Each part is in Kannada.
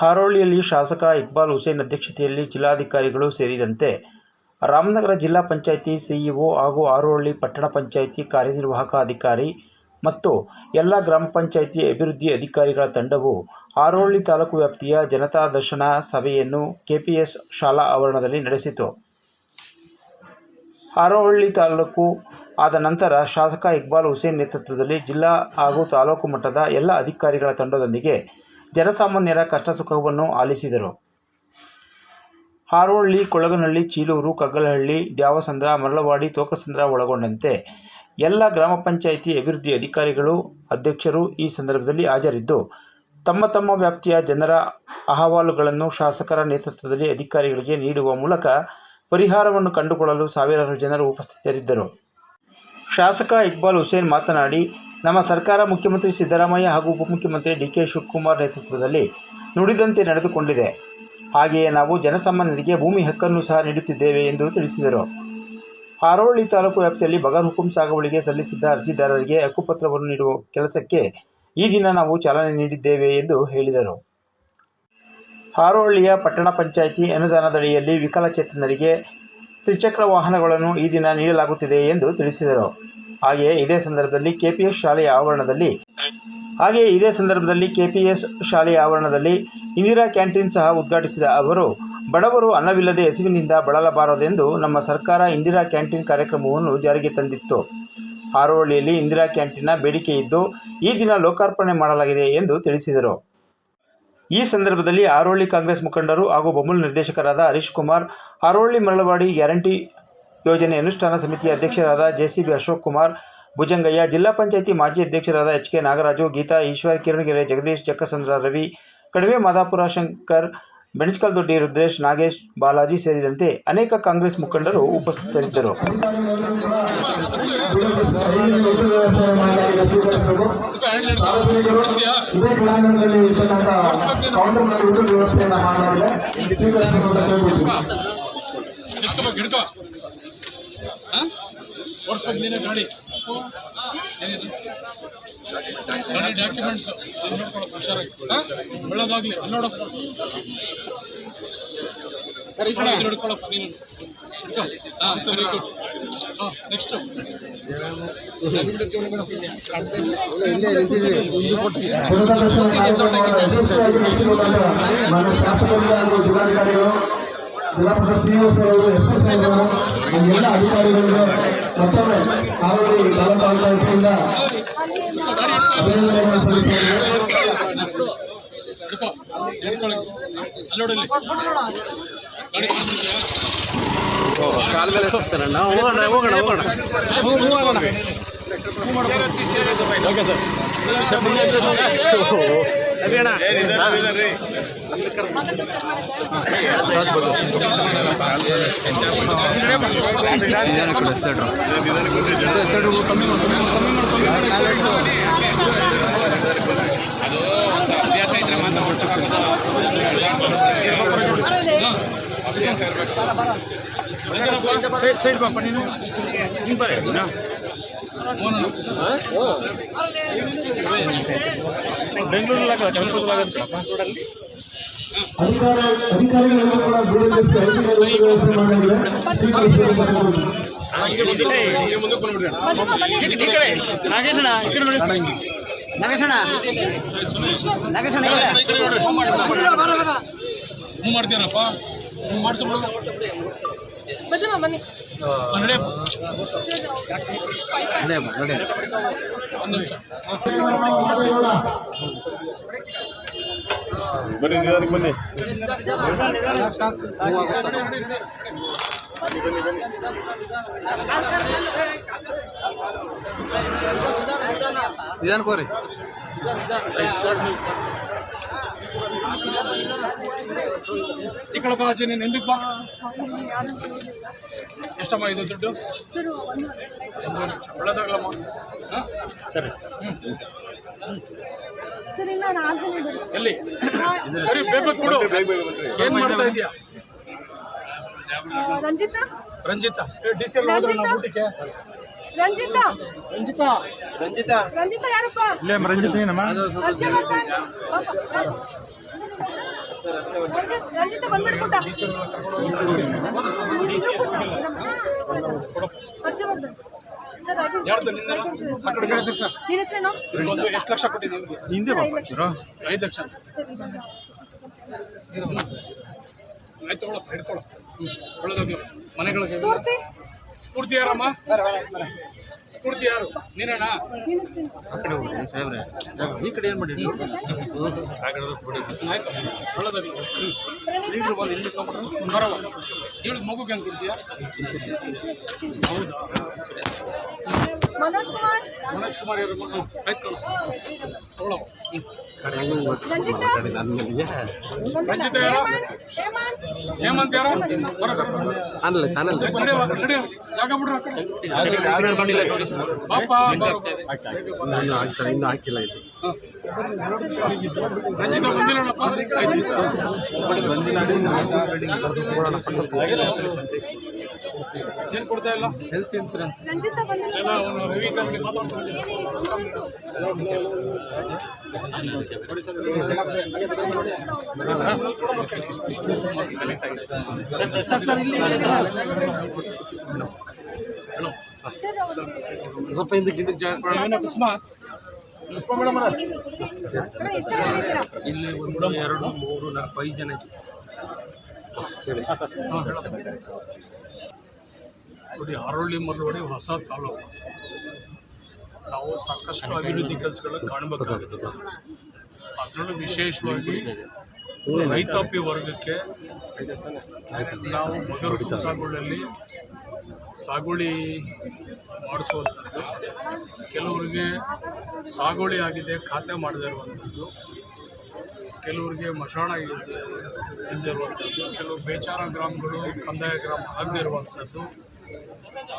ಹಾರೋಳಿಯಲ್ಲಿ ಶಾಸಕ ಇಕ್ಬಾಲ್ ಹುಸೇನ್ ಅಧ್ಯಕ್ಷತೆಯಲ್ಲಿ ಜಿಲ್ಲಾಧಿಕಾರಿಗಳು ಸೇರಿದಂತೆ ರಾಮನಗರ ಜಿಲ್ಲಾ ಪಂಚಾಯಿತಿ ಸಿಇಒ ಹಾಗೂ ಆರೋಹಳ್ಳಿ ಪಟ್ಟಣ ಪಂಚಾಯಿತಿ ಕಾರ್ಯನಿರ್ವಾಹಕ ಅಧಿಕಾರಿ ಮತ್ತು ಎಲ್ಲ ಗ್ರಾಮ ಪಂಚಾಯಿತಿ ಅಭಿವೃದ್ಧಿ ಅಧಿಕಾರಿಗಳ ತಂಡವು ಹಾರೋಹಳ್ಳಿ ತಾಲೂಕು ವ್ಯಾಪ್ತಿಯ ಜನತಾ ದರ್ಶನ ಸಭೆಯನ್ನು ಕೆಪಿಎಸ್ ಶಾಲಾ ಆವರಣದಲ್ಲಿ ನಡೆಸಿತು. ಆರೋಹಳ್ಳಿ ತಾಲೂಕು ಆದ ನಂತರ ಶಾಸಕ ಇಕ್ಬಾಲ್ ಹುಸೇನ್ ನೇತೃತ್ವದಲ್ಲಿ ಜಿಲ್ಲಾ ಹಾಗೂ ತಾಲೂಕು ಮಟ್ಟದ ಎಲ್ಲ ಅಧಿಕಾರಿಗಳ ತಂಡದೊಂದಿಗೆ ಜನಸಾಮಾನ್ಯರ ಕಷ್ಟ ಸುಖವನ್ನು ಆಲಿಸಿದರು. ಹಾರೋಳ್ಳಿ, ಕೊಳಗನಹಳ್ಳಿ, ಚೀಲೂರು, ಕಗ್ಗಲಹಳ್ಳಿ, ದ್ಯಾವಸಂದ್ರ, ಮರಳವಾಡಿ, ತೋಕಸಂದ್ರ ಒಳಗೊಂಡಂತೆ ಎಲ್ಲ ಗ್ರಾಮ ಪಂಚಾಯಿತಿ ಅಭಿವೃದ್ಧಿ ಅಧಿಕಾರಿಗಳು, ಅಧ್ಯಕ್ಷರು ಈ ಸಂದರ್ಭದಲ್ಲಿ ಹಾಜರಿದ್ದು, ತಮ್ಮ ತಮ್ಮ ವ್ಯಾಪ್ತಿಯ ಜನರ ಅಹವಾಲುಗಳನ್ನು ಶಾಸಕರ ನೇತೃತ್ವದಲ್ಲಿ ಅಧಿಕಾರಿಗಳಿಗೆ ನೀಡುವ ಮೂಲಕ ಪರಿಹಾರವನ್ನು ಕಂಡುಕೊಳ್ಳಲು ಸಾವಿರಾರು ಜನರು ಉಪಸ್ಥಿತರಿದ್ದರು. ಶಾಸಕ ಇಕ್ಬಾಲ್ ಹುಸೇನ್ ಮಾತನಾಡಿ ನಮ್ಮ ಸರ್ಕಾರ ಮುಖ್ಯಮಂತ್ರಿ ಸಿದ್ದರಾಮಯ್ಯ ಹಾಗೂ ಉಪಮುಖ್ಯಮಂತ್ರಿ ಡಿ ಕೆ ಶಿವಕುಮಾರ್ ನೇತೃತ್ವದಲ್ಲಿ ನುಡಿದಂತೆ ನಡೆದುಕೊಂಡಿದೆ. ಹಾಗೆಯೇ ನಾವು ಜನಸಾಮಾನ್ಯರಿಗೆ ಭೂಮಿ ಹಕ್ಕನ್ನು ಸಹ ನೀಡುತ್ತಿದ್ದೇವೆ ಎಂದು ತಿಳಿಸಿದರು. ಹಾರೋಳ್ಳಿ ತಾಲೂಕು ವ್ಯಾಪ್ತಿಯಲ್ಲಿ ಬಗರ್ ಹುಕುಂ ಸಾಗುವಳಿಗೆ ಸಲ್ಲಿಸಿದ್ದ ಅರ್ಜಿದಾರರಿಗೆ ಹಕ್ಕುಪತ್ರವನ್ನು ನೀಡುವ ಕೆಲಸಕ್ಕೆ ಈ ದಿನ ನಾವು ಚಾಲನೆ ನೀಡಿದ್ದೇವೆ ಎಂದು ಹೇಳಿದರು. ಹಾರೋಳ್ಳಿಯ ಪಟ್ಟಣ ಪಂಚಾಯಿತಿ ಅನುದಾನದಡಿಯಲ್ಲಿ ವಿಕಲಚೇತನರಿಗೆ ತ್ರಿಚಕ್ರ ವಾಹನಗಳನ್ನು ಈ ದಿನ ನೀಡಲಾಗುತ್ತಿದೆ ಎಂದು ತಿಳಿಸಿದರು. ಹಾಗೆಯೇ ಇದೇ ಸಂದರ್ಭದಲ್ಲಿ ಕೆಪಿಎಸ್ ಶಾಲೆಯ ಆವರಣದಲ್ಲಿ ಹಾಗೆಯೇ ಇದೇ ಸಂದರ್ಭದಲ್ಲಿ ಕೆಪಿಎಸ್ ಶಾಲೆಯ ಆವರಣದಲ್ಲಿ ಇಂದಿರಾ ಕ್ಯಾಂಟೀನ್ ಸಹ ಉದ್ಘಾಟಿಸಿದ ಅವರು, ಬಡವರು ಅನ್ನವಿಲ್ಲದೆ ಹಸಿವಿನಿಂದ ಬಳಲಬಾರದೆಂದು ನಮ್ಮ ಸರ್ಕಾರ ಇಂದಿರಾ ಕ್ಯಾಂಟೀನ್ ಕಾರ್ಯಕ್ರಮವನ್ನು ಜಾರಿಗೆ ತಂದಿತ್ತು. ಹಾರೋಹಳ್ಳಿಯಲ್ಲಿ ಇಂದಿರಾ ಕ್ಯಾಂಟೀನ್ನ ಬೇಡಿಕೆ ಇದ್ದು, ಈ ದಿನ ಲೋಕಾರ್ಪಣೆ ಮಾಡಲಾಗಿದೆ ಎಂದು ತಿಳಿಸಿದರು. ಈ ಸಂದರ್ಭದಲ್ಲಿ ಆರೋಳ್ಳಿ ಕಾಂಗ್ರೆಸ್ ಮುಖಂಡರು ಹಾಗೂ ಬೊಮ್ಮಲ್ ನಿರ್ದೇಶಕರಾದ ಹರೀಶ್ ಕುಮಾರ್ ಆರೋಳಿ ಮರಳವಾಡಿ ಗ್ಯಾರಂಟಿ ಯೋಜನೆ ಅನುಷ್ಠಾನ ಸಮಿತಿಯ ಅಧ್ಯಕ್ಷರಾದ ಜೆಸಿಬಿ ಅಶೋಕ್ ಕುಮಾರ್ ಭುಜಂಗಯ್ಯ, ಜಿಲ್ಲಾ ಪಂಚಾಯಿತಿ ಮಾಜಿ ಅಧ್ಯಕ್ಷರಾದ ಎಚ್ ಕೆ ನಾಗರಾಜು, ಗೀತಾ ಈಶ್ವರ್ ಕಿರಣಗೆರೆ ಜಗದೀಶ್, ಚಕ್ಕಸಂದ್ರ, ರವಿ ಕಡಿಮೆ ಮಾದಾಪುರ ಶಂಕರ್ ಬೆಣಚ್ಕಲ್ದೊಡ್ಡಿ ರುದ್ರೇಶ್, ನಾಗೇಶ್, ಬಾಲಾಜಿ ಸೇರಿದಂತೆ ಅನೇಕ ಕಾಂಗ್ರೆಸ್ ಮುಖಂಡರು ಉಪಸ್ಥಿತರಿದ್ದರು. ಓಡಿಸ್ಬೇಕು ನೀನೇ ಗಾಡಿ. ಏನಿದು ಗಾಡಿ ಡಾಕ್ಯುಮೆಂಟ್ಸು ನೋಡ್ಕೊಳಕ್ಕೆ ಹುಷಾರಾಗಿ. ಒಳ್ಳೇದಾಗಲಿ ಅಲ್ಲಿ ಸರಿ ಹಿಡ್ಕೊಳಪ್ಪ ನೀನು. ಹಾಂ ಸರಿ ಗುಡ್ ಹಾಂ ನೆಕ್ಸ್ಟು ಜಿಲ್ಲಾಧಿಕಾರಿಗಳು ಜಿಲ್ಲಾ ಸರ್ ಅವರು ಎಸ್ ಪಿ ಸಾಹೇಬ್ ಅವರು ಅಧಿಕಾರಿಗಳಿಗೆ ಮತ್ತೊಮ್ಮೆ ಪಂಚಾಯತಿಯಿಂದ ಅಭಿನಂದನೆಗಳನ್ನು ಸಲ್ಲಿಸುತ್ತೇವೆ ಹಿಡ್ಕೋ ಹೋಗೋಣ ಅಲ್ಲಿ ನೋಡಲ್ಲಿ ಗಾಡಿ ಕಳ್ಸ್ಬಿಡ್ತೀಯಾ? ಮಾತ್ರ ಅಭ್ಯಾಸ ಹೋಗೋಣ ಸೈಡ್ ಸೈಡ್ ಬಾಪ ನೀನು ನೀನು ಬರೇ ಅಧಿಕಾರ ಅಧಿಕಾರಿಗಳೆಲ್ಲರೂ ಕೂಡ ದೂರದರ್ಶಿ ಅಧಿಕಾರಿ ವ್ಯವಸ್ಥೆ ಮಾಡಿದ್ರೆ ಸ್ವೀಕರಿಸಬೇಕು ಅಂತ ಕೇಳ್ಬಿಡ್ತೀನಿ. ಈ ಕಡೆ ನಾಗೇಶಣ್ಣ ಈ ಕಡೆ ನೋಡಿ. ನಾಗೇಶಣ್ಣ. ನಾಗೇಶಣ್ಣ ಹ್ಞೂ ಮಾಡ್ತೀರಪ್ಪ ಹ್ಞೂ ಬಜ್ಜಮ್ಮ ಬನ್ನಿ. ಬನ್ನಿ ನಿಧಾನಕ್ಕೆ ಬನ್ನಿ. ನಿಧಾನ ಕೋರಿ ಚಿಕ್ಕಳ ಕಾಚಿ ನೀನು ಬಾ ಎಷ್ಟಮ್ಮ ಇದು ದುಡ್ಡು? ಒಳ್ಳೇದಾಗಲಮ್ಮ. ಸರಿ. ಎಲ್ಲಿ? ಸರಿ ಬೇಗ ಕೊಡು ಏನು ಮಾಡ್ತಾ ಇದೀಯಾ? Ranjita? Ranjita. D C L ಹೋದ್ರೆ ನಾವು ಊಟಕ್ಕೆ? ರಂಜಿತಾ? ರಂಜಿತಾ. ರಂಜಿತಾ. ರಂಜಿತಾ ಯಾರಪ್ಪ? ಇಲ್ಲೇ ರಂಜಿತ್ ನೀನಮ್ಮ? ಹರ್ಷವರ್ಧನ್. ಒಂದು ಎಷ್ಟು ಲಕ್ಷ ಕೊಟ್ಟಿದ್ದೀವಿ ಐದು ಲಕ್ಷ. ಆಯ್ತು ತಗೊಳಪ್ಪ ಒಳ್ಳೆದಾಗಿ ಮನೆಗಳಿಗೆ ಸ್ಫೂರ್ತಿ ಯಾರಮ್ಮ ಸ್ಫೂರ್ತಿ ಯಾರು? ನೀನೇನಾ ನಿನ್ನ ಹೆಸರೇನು ಆಯ್ತು. ಒಳ್ಳೆದಾಗಿ ಲೀಡ್ರು ಬಂದು ಇಲ್ಲಿ ತಗೊಂಡ್ಬಿಟ್ರು ಬರವ ಇವಳು ಮಗುಗೆ ಹೆಂಗೆ ಕೊಡ್ತೀಯಾ? ಹೌದಾ ಮನೋಜ್ ಕುಮಾರ್. ಮನೋಜ್ ಕುಮಾರ್ ಯಾರು? ಹ್ಞೂ ಆಯ್ತು. ರಂಜಿತ ರಂಜಿತ ಯಾರು? ಹೇಮಂತ್ ಯಾರು? ನಡೆಯುವ ನಡೆಯುವ ಜಾಗ ಬಿಡ್ರು ಪಾಪ ಇನ್ನೂ ಆಗ್ತಾರೆ ಇನ್ನೂ ಹಾಕಿಲ್ಲ ಇದು ಏನು ಕೊಡ್ತಾ ಇಲ್ಲ ಹೆಲ್ತ್ ಇನ್ಸೂರೆನ್ಸ್ ಸ್ವಲ್ಪ ಹಿಂದೆ ಗಿಡಕ್ಕೆ ಜಾಗ ಕೊಡೋಣ. ಇಲ್ಲಿ ಒಂದು ಎರಡು ಮೂರು ನಾಲ್ಕು ಐದು ಜನ ಇದೆ ನೋಡಿ ಹಾರೋಳ್ಳಿ ಮರಳೋಡಿ ಹೊಸ ತಾಲೂಕು. ನಾವು ಸಾಕಷ್ಟು ಅಭಿವೃದ್ಧಿ ಕೆಲಸಗಳನ್ನ ಕಾಣಬೇಕಾಗುತ್ತೆ. ಅದರಲ್ಲೂ ವಿಶೇಷವಾಗಿ ರೈತಾಪಿ ವರ್ಗಕ್ಕೆ ನಾವು ಮಗರು ಸಾಗುವಳಿಯಲ್ಲಿ ಸಾಗುವಳಿ ಮಾಡಿಸುವಂಥದ್ದು. ಕೆಲವರಿಗೆ ಸಾಗುವಳಿ ಆಗಿದೆ, ಖಾತೆ ಮಾಡದೇ ಇರುವಂಥದ್ದು ಕೆಲವರಿಗೆ ಮಶಾಣ ಇಲ್ಲದೆ ಇಲ್ಲದೆ ಇರುವಂಥದ್ದು ಕೆಲವು ಬೇಚಾರ ಗ್ರಾಮಗಳು, ಕಂದಾಯ ಗ್ರಾಮ ಆಗದೇ ಇರುವಂಥದ್ದು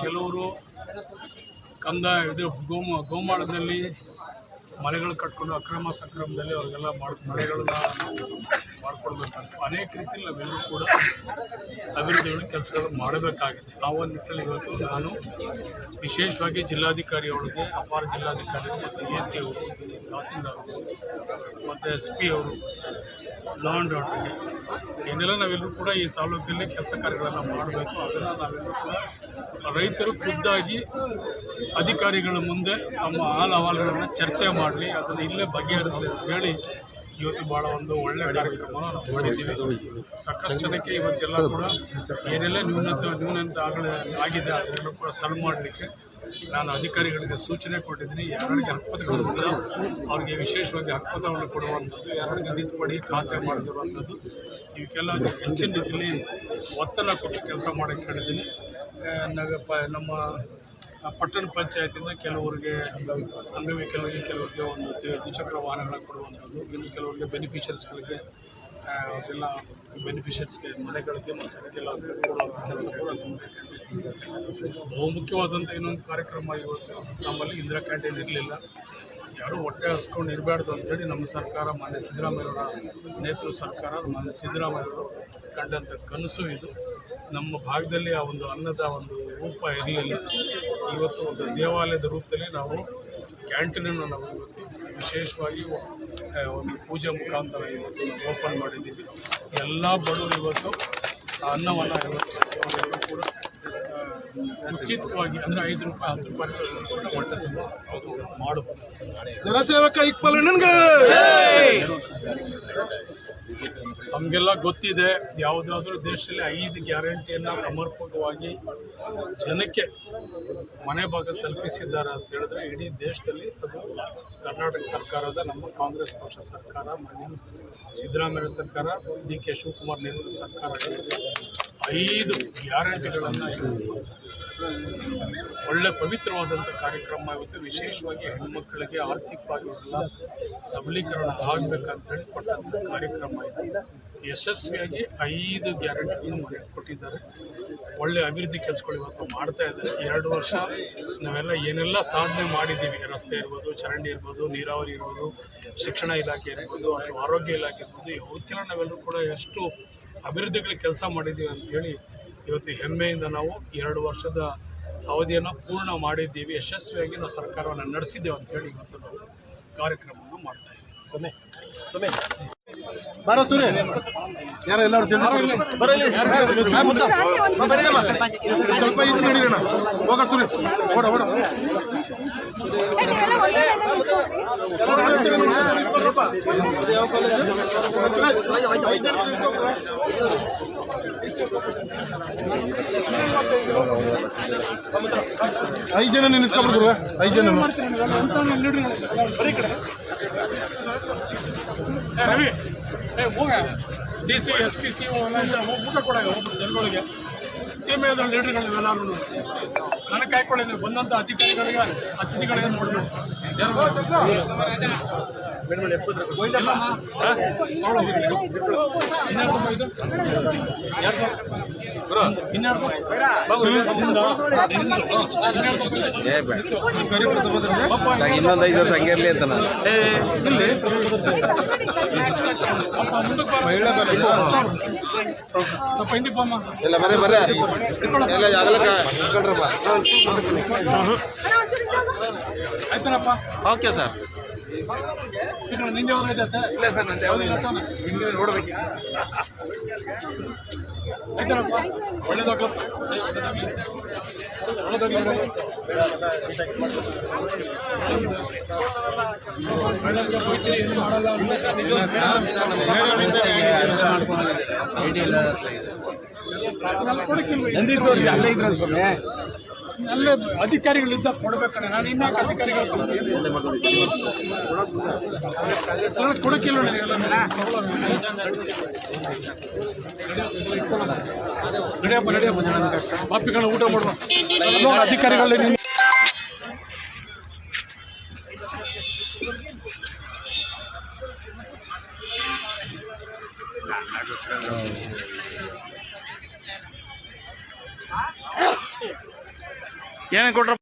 ಕೆಲವರು ಕಂದಾಯ ಇದು ಗೋಮ, ಗೋಮಾಳದಲ್ಲಿ ಮನೆಗಳು ಕಟ್ಕೊಂಡು ಅಕ್ರಮ ಸಕ್ರಮದಲ್ಲಿ ಅವ್ರಿಗೆಲ್ಲ ಮಾಡಿ ಮನೆಗಳನ್ನ ಮಾಡಿಕೊಡ್ಬೇಕಂತ ಅನೇಕ ರೀತಿಯಲ್ಲಿ ನಾವೆಲ್ಲರೂ ಕೂಡ ಅಭಿವೃದ್ಧಿಗಳು ಕೆಲಸಗಳು ಮಾಡಬೇಕಾಗಿದೆ. ಆ ಒಂದು ನಿಟ್ಟಲ್ಲಿ ಇವತ್ತು ನಾನು ವಿಶೇಷವಾಗಿ ಜಿಲ್ಲಾಧಿಕಾರಿಯೊಳಗೆ ಅಪಾರ ಜಿಲ್ಲಾಧಿಕಾರಿ ಮತ್ತು ಎ ಸಿ ಅವರು ತಹಸೀಲ್ದಾರ್ ಅವರು ಮತ್ತು ಎಸ್ ಪಿ ಅವರು ಲಾ ಆ್ಯಂಡ್ ಏನೆಲ್ಲ, ನಾವೆಲ್ಲರೂ ಕೂಡ ಈ ತಾಲೂಕಲ್ಲಿ ಕೆಲಸ ಕಾರ್ಯಗಳನ್ನು ಮಾಡಬೇಕು. ಅದನ್ನು ನಾವೆಲ್ಲರೂ ಕೂಡ ರೈತರು ಖುದ್ದಾಗಿ ಅಧಿಕಾರಿಗಳ ಮುಂದೆ ತಮ್ಮ ಹಾಲು ಅಹವಾಲುಗಳನ್ನು ಚರ್ಚೆ ಮಾಡಲಿ, ಅದನ್ನು ಇಲ್ಲೇ ಬಗೆಹರಿಸಲಿ ಅಂತ ಹೇಳಿ ಇವತ್ತು ಭಾಳ ಒಂದು ಒಳ್ಳೆಯ ಕಾರ್ಯಕ್ರಮವನ್ನು ನಾವು ಮಾಡಿದ್ದೀವಿ. ಸಾಕಷ್ಟು ಜನಕ್ಕೆ ಇವತ್ತೆಲ್ಲ ಕೂಡ ಏನೆಲ್ಲ ನ್ಯೂನತೆ ನ್ಯೂನತೆ ಆಗಲೇ ಆಗಿದೆ, ಅದನ್ನೆಲ್ಲ ಕೂಡ ಸರ್ವ್ ಮಾಡಲಿಕ್ಕೆ ನಾನು ಅಧಿಕಾರಿಗಳಿಗೆ ಸೂಚನೆ ಕೊಟ್ಟಿದ್ದೀನಿ ಯಾರಿಗೆ ಹಕ್ಕುಪತ್ರಗಳು ಇಲ್ಲ ಅವ್ರಿಗೆ ವಿಶೇಷವಾಗಿ ಹಕ್ಕುಪತ್ರವನ್ನು ಕೊಡುವಂಥದ್ದು ಯಾರಿಗೆ ನಿಂತುಪಡಿ ಖಾತೆ ಮಾಡಿರುವಂಥದ್ದು ಇವಕ್ಕೆಲ್ಲ ಹೆಚ್ಚಿನ ರೀತಿಯಲ್ಲಿ ಒತ್ತಡ ಕೊಟ್ಟು ಕೆಲಸ ಮಾಡೋಕ್ಕೆ ಹೇಳಿದ್ದೀನಿ. ಪ, ನಮ್ಮ ಪಟ್ಟಣ ಪಂಚಾಯತಿಂದ ಕೆಲವರಿಗೆ ಅಂಗವಿಕಲರಿಗೆ ಕೆಲವರಿಗೆ ಒಂದು ದ್ವಿಚಕ್ರ ವಾಹನಗಳನ್ನು ಕೊಡುವಂಥದ್ದು, ಇನ್ನು ಕೆಲವರಿಗೆ ಬೆನಿಫಿಷರ್ಸ್ಗಳಿಗೆ ಅದೆಲ್ಲ ಬೆನಿಫಿಷರ್ಸ್ಗೆ ಮನೆಗಳಿಗೆ ಮತ್ತು ಅದಕ್ಕೆಲ್ಲ ಕೊಡುವಂಥ ಕೆಲಸ ಕೂಡ ಬಹುಮುಖ್ಯವಾದಂಥ ಬಹು ಮುಖ್ಯವಾದಂಥ ಇನ್ನೊಂದು ಕಾರ್ಯಕ್ರಮ ಇವತ್ತು ನಮ್ಮಲ್ಲಿ ಇಂದಿರಾ ಕ್ಯಾಂಟೀನ್ ಇರಲಿಲ್ಲ. ಯಾರೂ ಹೊಟ್ಟೆ ಹಸ್ಕೊಂಡು ಇರಬಾರ್ದು ಅಂತೇಳಿ ನಮ್ಮ ಸರ್ಕಾರ ಮಾನ್ಯ ಸಿದ್ದರಾಮಯ್ಯವರ ನೇತೃತ್ವ ಸರ್ಕಾರ, ಮಾನ್ಯ ಸಿದ್ದರಾಮಯ್ಯವರು ಕಂಡಂಥ ಕನಸು ಇದು. ನಮ್ಮ ಭಾಗದಲ್ಲಿ ಆ ಒಂದು ಅನ್ನದ ಒಂದು ರೂಪ ಇರಲಿಲ್ಲ. ಇವತ್ತು ಒಂದು ದೇವಾಲಯದ ರೂಪದಲ್ಲಿ ನಾವು ಕ್ಯಾಂಟೀನನ್ನು ನಾವು ಇವತ್ತು ವಿಶೇಷವಾಗಿ ಒಂದು ಪೂಜೆ ಮುಖಾಂತರ ಇವತ್ತು ನಾವು ಓಪನ್ ಮಾಡಿದ್ದೀವಿ. ಎಲ್ಲ ಬಡವರು ಇವತ್ತು ಅನ್ನವನ್ನು ಇವತ್ತು ಕೂಡ ಉಚಿತವಾಗಿ ಅಂದರೆ ಐದು ರೂಪಾಯಿ ಹತ್ತು ರೂಪಾಯಿ ಅವರು ಮಾಡಬಹುದು ಜನಸೇವಕ ಇಕ್ಬಲ್ ಅಣ್ಣನ್ಗೆ! ನಮಗೆಲ್ಲ ಗೊತ್ತಿದೆ ಯಾವುದಾದ್ರೂ ದೇಶದಲ್ಲಿ ಐದು ಗ್ಯಾರಂಟಿಯನ್ನು ಸಮರ್ಪಕವಾಗಿ ಜನಕ್ಕೆ ಮನೆ ಭಾಗ ತಲುಪಿಸಿದ್ದಾರೆ ಅಂತ ಹೇಳಿದ್ರೆ ಇಡೀ ದೇಶದಲ್ಲಿ ಅದು ಕರ್ನಾಟಕ ಸರ್ಕಾರದ ನಮ್ಮ ಕಾಂಗ್ರೆಸ್ ಪಕ್ಷ ಸರ್ಕಾರ ಮಾನ್ಯ ಸಿದ್ದರಾಮಯ್ಯ ಸರ್ಕಾರ ಡಿ ಕೆ ಶಿವಕುಮಾರ್ ನೇತೃತ್ವ ಸರ್ಕಾರ ಐದು ಗ್ಯಾರಂಟಿಗಳನ್ನು ಒಳ್ಳೆ ಪವಿತ್ರವಾದಂಥ ಕಾರ್ಯಕ್ರಮ ಆಗುತ್ತೆ ವಿಶೇಷವಾಗಿ ಹೆಣ್ಮಕ್ಕಳಿಗೆ ಆರ್ಥಿಕವಾಗಿ ಎಲ್ಲ ಸಬಲೀಕರಣ ಆಗಬೇಕಂತ ಹೇಳಿ ಕೊಟ್ಟಂಥ ಕಾರ್ಯಕ್ರಮ ಇದೆ. ಯಶಸ್ವಿಯಾಗಿ ಐದು ಗ್ಯಾರಂಟಿಗಳನ್ನು ಮನೆ ಕೊಟ್ಟಿದ್ದಾರೆ. ಒಳ್ಳೆ ಅಭಿವೃದ್ಧಿ ಕೆಲಸಗಳು ಇವತ್ತು ಮಾಡ್ತಾ ಇದ್ದಾರೆ. ಎರಡು ವರ್ಷ ನಾವೆಲ್ಲ ಏನೆಲ್ಲ ಸಾಧನೆ ಮಾಡಿದ್ದೀವಿ. ರಸ್ತೆ ಇರ್ಬೋದು, ಚರಂಡಿ ಇರ್ಬೋದು, ನೀರಾವರಿ ಇರ್ಬೋದು, ಶಿಕ್ಷಣ ಇಲಾಖೆ ಇರ್ಬೋದು, ಅಥವಾ ಆರೋಗ್ಯ ಇಲಾಖೆ ಇರ್ಬೋದು ಯಾವುದಕ್ಕೆಲ್ಲ ನಾವೆಲ್ಲರೂ ಕೂಡ ಎಷ್ಟು ಅಭಿವೃದ್ಧಿಗಳ ಕೆಲಸ ಮಾಡಿದ್ದೀವಿ ಅಂತ ಹೇಳಿ ಇವತ್ತು ಹೆಮ್ಮೆಯಿಂದ ನಾವು ಎರಡು ವರ್ಷದ ಅವಧಿಯನ್ನು ಪೂರ್ಣ ಮಾಡಿದ್ದೀವಿ. ಯಶಸ್ವಿಯಾಗಿ ನಾವು ಸರ್ಕಾರವನ್ನು ನಡೆಸಿದ್ದೇವೆ ಅಂತ ಹೇಳಿ ಇವತ್ತು ನಾವು ಕಾರ್ಯಕ್ರಮವನ್ನು ಮಾಡ್ತಾ ಇದ್ದೀವಿ. ಬಾರ ಸೂರ್ಯ. ಯಾರೋ ಎಲ್ಲರೂ ಜಲ್ದಿ ಸ್ವಲ್ಪ ಈಚೆ ನಡೀರಣ ಹೋಗ ಸುರಿ ಓಡ ಓಡ ನೀವೆಲ್ಲ ಒಂದೇ ಲೈನಲ್ಲಿ ನಿಂತ್ಕೊಳ್ರಿ. ಐದು ಜನ ನಿಲ್ಲಿಸ್ಕೊಬಿಡ್ರು ಐದು ಜನ. D C S P C ಊಟ ಕೊಡಾಗ ಒಬ್ಬರು ಜನಗಳಿಗೆ. ಸೀಮೆಯಾದ ಲೀಡರ್ಗಳಿವೆಲ್ಲರೂ ನನಗೆ ಕಾಯ್ಕೊಳ್ಳಿ ಬಂದಂಥ ಅಧಿಕಾರಿಗಳಿಗೆ ಅತಿಥಿಗಳಿಗೆ ನೋಡಬೇಕು. ಇನ್ನೊಂದು ಐದು ವರ್ಷ ಹಂಗೆ ಇರಲಿ ಅಂತ ನಾನು ಸ್ವಲ್ಪ ಹಿಂದಿ ಬಮ್ಮ ಇಲ್ಲ ಎಲ್ಲ ಜಾಗಲಕ್ಕ. ಆಯ್ತಾನಪ್ಪ ಓಕೆ ಸರ್ ನಿಂದೆ ಇಲ್ಲ ಸರ್ ನಂದು ಯಾವ್ದು ಹಿಂದೆ ನೋಡ್ಬೇಕು ಆಯ್ತಾನಪ್ಪ ಒಳ್ಳೇದಾಗ್ಲಪ್ಪ ಅಲ್ಲೇ ಏನು ಮಾಡಲ್ಲ ಅಲ್ಲೇ ಅಧಿಕಾರಿಗಳಿದ್ದ ಕೊಡ್ಬೇಕಣ್ಣ ನಾನು ಇನ್ಯಾಕೆ ಅಧಿಕಾರಿಗಳು ಕೊಡಕ್ಕಿಲ್ಲ ನಡೆಯಪ್ಪ ನಡೆಯಪ್ಪ ಕಷ್ಟ ಪಾಪಿಗಳ ಊಟ ಮಾಡುವ. ಅಧಿಕಾರಿಗಳು ನಿನ್ನ ಏನೇನು ಕೊಟ್ರ